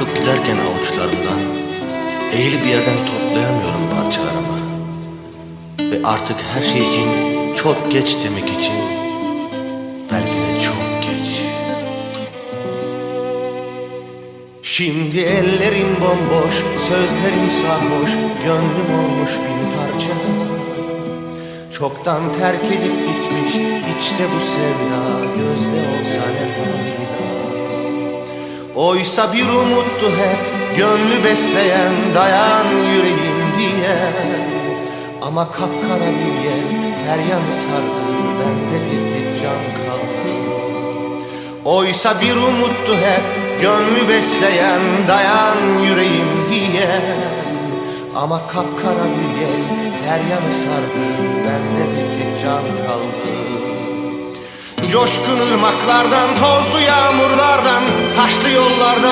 Akıp giderken avuçlarımdan Eğilip bir yerden toplayamıyorum parçalarımı. Ve artık her şey için çok geç demek için Belki de çok geç. Şimdi ellerim bomboş, sözlerim sarhoş Gönlüm olmuş bin parça. Çoktan terk edip gitmiş içte bu sevda Gözde olsa ne fayda Oysa bir umuttu hep gönlü besleyen Dayan yüreğim diye. Ama kapkara bir yer her yanı sardı Bende bir tek can kaldı. Oysa bir umuttu hep gönlü besleyen Dayan yüreğim diye. Ama kapkara bir yer her yanı sardı Bende bir tek can kaldı. Coşkun ırmaklardan, tozlu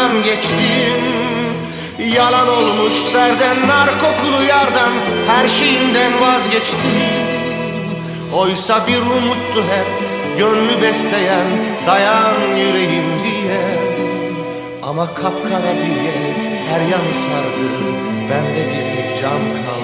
yollardan geçtim. Yalan olmuş serden, nar kokulu yardan Her şeyimden vazgeçtim. Oysa bir umuttu hep Gönlü besleyen Dayan yüreğim diye. Ama kapkara bir yer Her yanı sardı Bende bir tek cam kaldı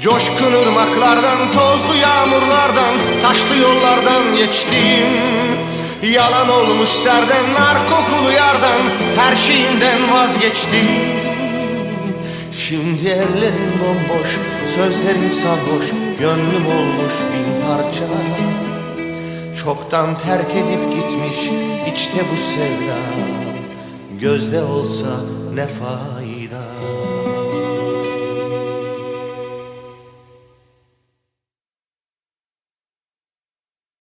Coşkun ırmaklardan, tozlu yağmurlardan, taşlı yollardan geçtim. Yalan olmuş serden, nar kokulu yardan, her şeyinden vazgeçtim. Şimdi ellerim bomboş, sözlerim sarhoş, gönlüm olmuş bin parça. Çoktan terk edip gitmiş içte bu sevda, gözde olsa ne fayda.